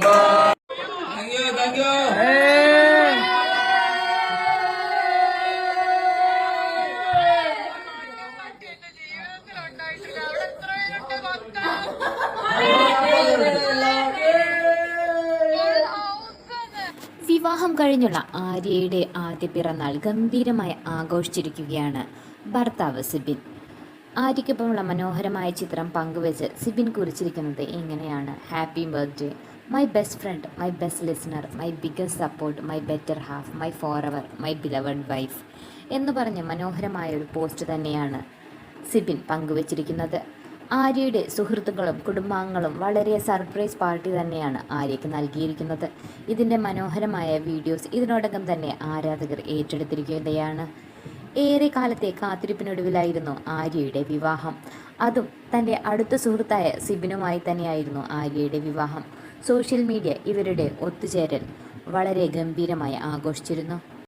Thank you thank വിവാഹം കഴിഞ്ഞുള്ള ആര്യയുടെ ആദ്യ പിറന്നാൾ ഗംഭീരമായി ആഘോഷിച്ചിരിക്കുകയാണ് ഭർത്താവ് സിബിൻ. ആര്യയ്ക്കൊപ്പമുള്ള മനോഹരമായ ചിത്രം പങ്കുവച്ച് സിബിൻ കുറിച്ചിരിക്കുന്നത് ഇങ്ങനെയാണ് happy birthday my best friend my best listener my biggest support my better half my forever my beloved wife എന്ന് പറഞ്ഞ മനോഹരമായ ഒരു പോസ്റ്റ് തന്നെയാണ് സിബിൻ പങ്കുവച്ചിരിക്കുന്നത്. ആര്യയുടെ സുഹൃത്തുക്കളും കുടുംബാംഗങ്ങളും വളരെ സർപ്രൈസ് പാർട്ടി തന്നെയാണ് ആര്യയ്ക്ക് നൽകിയിരിക്കുന്നത്. ഇതിന്റെ മനോഹരമായ വീഡിയോസ് ഇതിനോടകം തന്നെ ആരാധകർ ഏറ്റെടുത്തിരിക്കുകയാണ്. ഏറെ കാലത്തെ കാത്തിരിപ്പിനൊടുവിലായിരുന്നു ആര്യയുടെ വിവാഹം. അതും തന്റെ അടുത്ത സുഹൃത്തായ സിബിനുമായി തന്നെയായിരുന്നു ആര്യയുടെ വിവാഹം. സോഷ്യൽ മീഡിയ ഇവരുടെ ഒത്തുചേരൽ വളരെ ഗംഭീരമായി ആഘോഷിച്ചിരുന്നു.